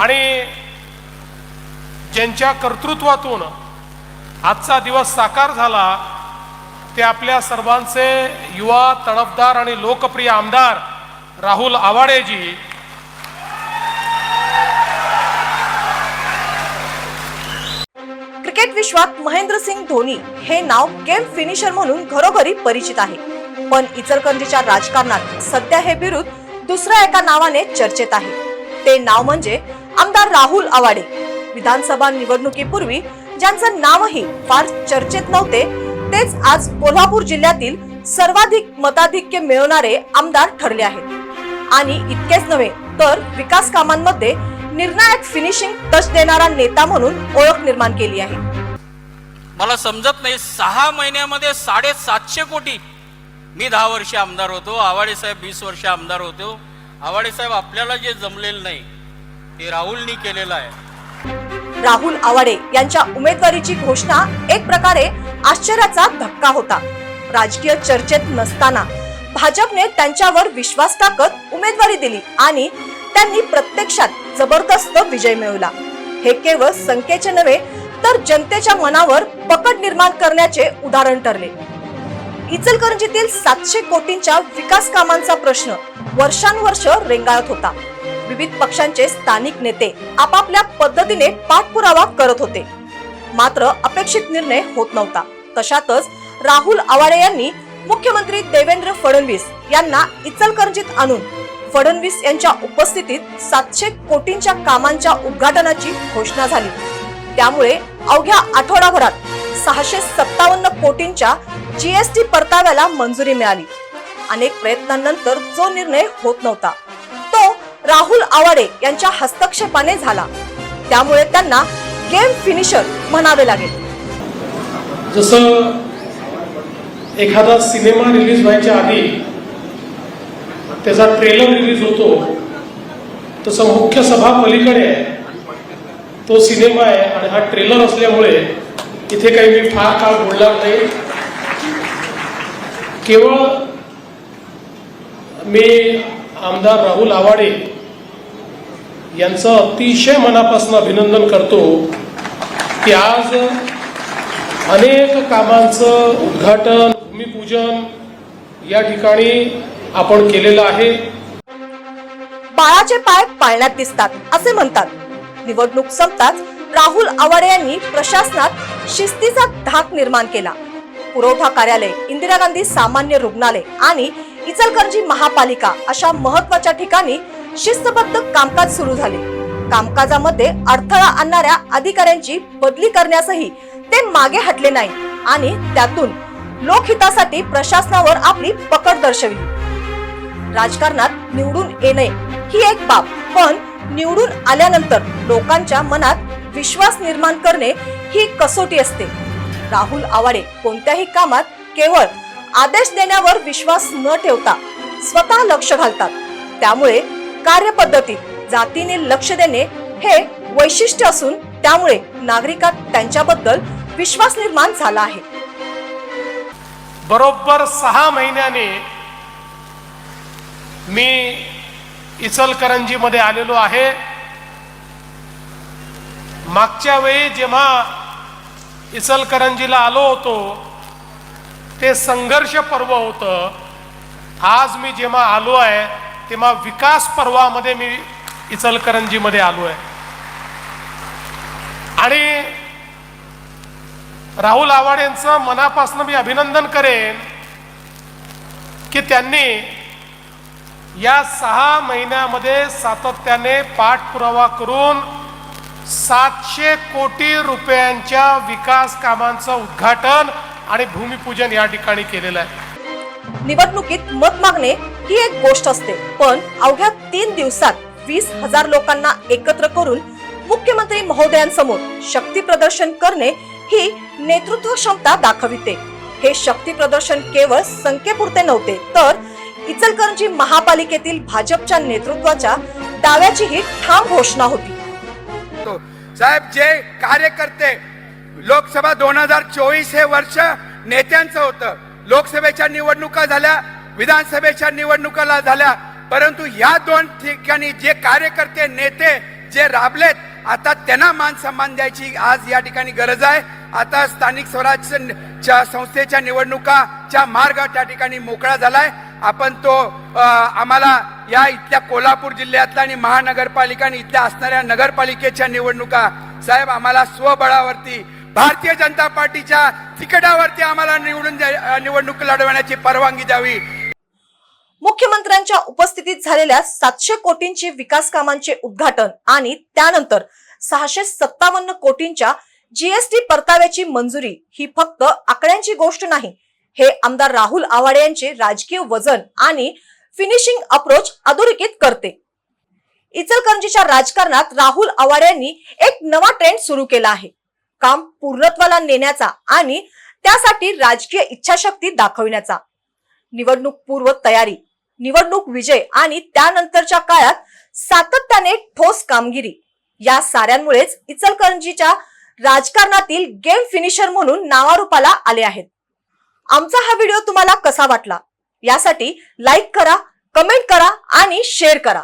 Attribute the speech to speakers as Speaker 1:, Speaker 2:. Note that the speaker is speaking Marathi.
Speaker 1: आणि ज्यांच्या कर्तृत्वातून आजचा दिवस साकार झाला ते आपल्या सर्वांचे युवा तडफदार आणि लोकप्रिय आमदार राहुल आवाडेजी.
Speaker 2: क्रिकेट विश्वात महेंद्रसिंग धोनी हे नाव गेम फिनिशर म्हणून घरोघरी परिचित आहे. पण इचलकरंजीच्या राजकारणात सध्या हे विरुद्ध दुसऱ्या एका नावाने चर्चेत आहे. ते नाव म्हणजे आमदार राहुल आवाडे. विधानसभा निवडणुकीपूर्वी ज्यांचं नावही फार चर्चेत नव्हते तेच आज कोल्हापूर जिल्ह्यातील सर्वाधिक मताधिक्य मिळवणारे आमदार ठरले आहेत. आणि इतकेच नव्हे तर विकास कामांमध्ये निर्णायक फिनिशिंग टच देणारा नेता म्हणून ओळख निर्माण केली आहे.
Speaker 3: मला समजत नाही सहा महिन्यामध्ये साडेसातशे कोटी मी दहा वर्ष आमदार होतो आवाडे साहेब वीस वर्ष आमदार होतो. आवाडे साहेब आपल्याला जे जमलेलं नाही हे राहुलनी केलेलं आहे.
Speaker 2: राहुल आवाडे यांच्या उमेदवारीची घोषणा एक प्रकारे आश्चर्याचा धक्का होता. राजकीय चर्चेत नसताना भाजपने त्यांच्यावर विश्वास टाकत उमेदवारी दिली आणि त्यांनी प्रत्यक्षात जबरदस्त विजय मिळवला. हे केवळ संख्येचे नव्हे तर जनतेच्या मनावर पकड निर्माण करण्याचे उदाहरण ठरले. इचलकरंजीतील सातशे कोटींच्या विकास कामांचा प्रश्न वर्षानुवर्ष रेंगाळत होता. विविध पक्षांचे स्थानिक नेते आपापल्या पद्धतीने पाठपुरावा करत होते. मात्र अपेक्षित निर्णय होत नव्हता. तशातच राहुल आवाडे यांनी मुख्यमंत्री देवेंद्र फडणवीस यांना इचलकरंजीत आणून फडणवीस यांच्या उपस्थितीत सातशे कोटींच्या कामांच्या उद्घाटनाची घोषणा झाली. त्यामुळे अवघ्या आठवडाभरात सहाशे सत्तावन्न कोटींच्या जीएसटी परताव्याला मंजुरी मिळाली. अनेक प्रयत्नांनंतर जो निर्णय होत नव्हता तो राहुल आवाडे यांच्या हस्तक्षेपाने झाला. त्यामुळे त्यांना गेम फिनिशर म्हणावे लागेल.
Speaker 1: जसं एखादा सिनेमा रिलीज व्हायच्या आधी त्याचा ट्रेलर रिलीज होतो तसं मुख्य सभा पलीकडे आहे. तो सिनेमा आहे आणि हा ट्रेलर असल्यामुळे इथे काही मी फार काळ बोलणार नाही. केवळ मी आमदार राहुल आवाडे यांचं अतिशय मनापासून अभिनंदन करतो की आज अनेक कामांचं उद्घाटन भूमिपूजन या ठिकाणी आपण केलेलं आहे.
Speaker 2: बाळाचे पाय पाळण्यात दिसतात असे म्हणतात. निवडणूक संपताच राहुल आवाडे यांनी प्रशासनात शिस्तीचा धाक निर्माण केला. पुरवठा कार्यालय इंदिरा गांधी सामान्य रुग्णालय आणि इचलकरंजी महापालिका अशा महत्त्वाच्या ठिकाणी शिस्तबद्ध कामकाज सुरू झाले. कामकाजामध्ये अडथळा आणणाऱ्या अधिकाऱ्यांची बदली करण्यासही ते मागे हटले नाही आणि त्यातून लोकहितासाठी प्रशासनावर आपली पकड दर्शविली. राजकारणात निवडून येणे ही एक बाब पण निवडून आल्यानंतर लोकांच्या मनात विश्वास निर्माण करणे ही कसोटी असते. राहुल आवाडे कोणत्याही कामात केवळ आदेश देण्यावर विश्वास न ठेवता स्वतः लक्ष घालतात. त्यामुळे कार्यपद्धतीत जातीने लक्ष देणे हे वैशिष्ट्य असून त्यामुळे नागरिकात त्यांच्याबद्दल विश्वास निर्माण झाला आहे.
Speaker 1: बरोबर सहा महिन्याने मी इचलकरंजीमध्ये आलेलो आहे. मागच्या वेळी जेव्हा इचलकरंजीला आलो होतो ते संघर्ष पर्व होतं. आज मी जेव्हा आलो आहे तेव्हा विकास पर्वामध्ये मी इचलकरंजीमध्ये आलो आहे आणि राहुल आव्हाड यांचं मनापासून मी अभिनंदन करेन की त्यांनी या सहा महिन्यामध्ये सातत्याने पाठपुरावा करून सातशे कोटी रुपयांच्या विकास कामांचं उद्घाटन आणि भूमिपूजन या ठिकाणी केलेलं आहे.
Speaker 2: निवडणुकीत मत मागणे ही एक गोष्ट असते. पण अवघ्या तीन दिवसात वीस हजार लोकांना एकत्र करून मुख्यमंत्री महोदयांसमोर शक्ती प्रदर्शन करणे ही नेतृत्व क्षमता दाखविते. हे शक्ती प्रदर्शन केवळ संख्येपुरते नव्हते तर इचलकरंजी महापालिकेतील भाजपच्या नेतृत्वाच्या दाव्याची ही ठाम घोषणा होती.
Speaker 4: साहेब जे कार्यकर्ते लोकसभा दोन हजार चोवीस हे वर्ष नेत्यांचं होतं लोकसभेच्या निवडणुका झाल्या विधानसभेच्या निवडणुकाला झाल्या. परंतु या दोन ठिकाणी जे कार्यकर्ते नेते जे राबलेत आता त्यांना मान सन्मान द्यायची आज या ठिकाणी गरज आहे. आता स्थानिक स्वराज्य संस्थेच्या निवडणुकाच्या मार्ग त्या ठिकाणी मोकळा झालाय. आपण तो आम्हाला या इथल्या कोल्हापूर जिल्ह्यातल्या आणि महानगरपालिका आणि इथल्या असणाऱ्या नगरपालिकेच्या निवडणुका साहेब आम्हाला स्वबळावरती भारतीय जनता पार्टीच्या तिकटावरती आम्हाला निवडून द्या- निवडणूक लढवण्याची परवानगी द्यावी.
Speaker 2: मुख्यमंत्र्यांच्या उपस्थितीत झालेल्या सातशे कोटींची विकास कामांचे उद्घाटन आणि त्यानंतर सहाशे सत्तावन्न कोटींच्या जीएसटी परताव्याची मंजुरी ही फक्त आकड्यांची गोष्ट नाही हे आमदार राहुल आवाडे यांचे राजकीय वजन आणि फिनिशिंग अप्रोच अधोरेखित करते. इचलकरंजीच्या राजकारणात राहुल आवाडे यांनी एक नवा ट्रेंड सुरू केला आहे. काम पूर्णत्वाला नेण्याचा आणि त्यासाठी राजकीय इच्छाशक्ती दाखविण्याचा. निवडणूक पूर्व तयारी निवडणूक विजय आणि त्यानंतरच्या काळात सातत्याने ठोस कामगिरी. या साऱ्यांमुळेच इचलकरंजीच्या राजकारणातील गेम फिनिशर म्हणून नावारूपाला आले आहेत. आमचा हा व्हिडिओ तुम्हाला कसा वाटला? यासाठी लाईक करा कमेंट करा आणि शेअर करा.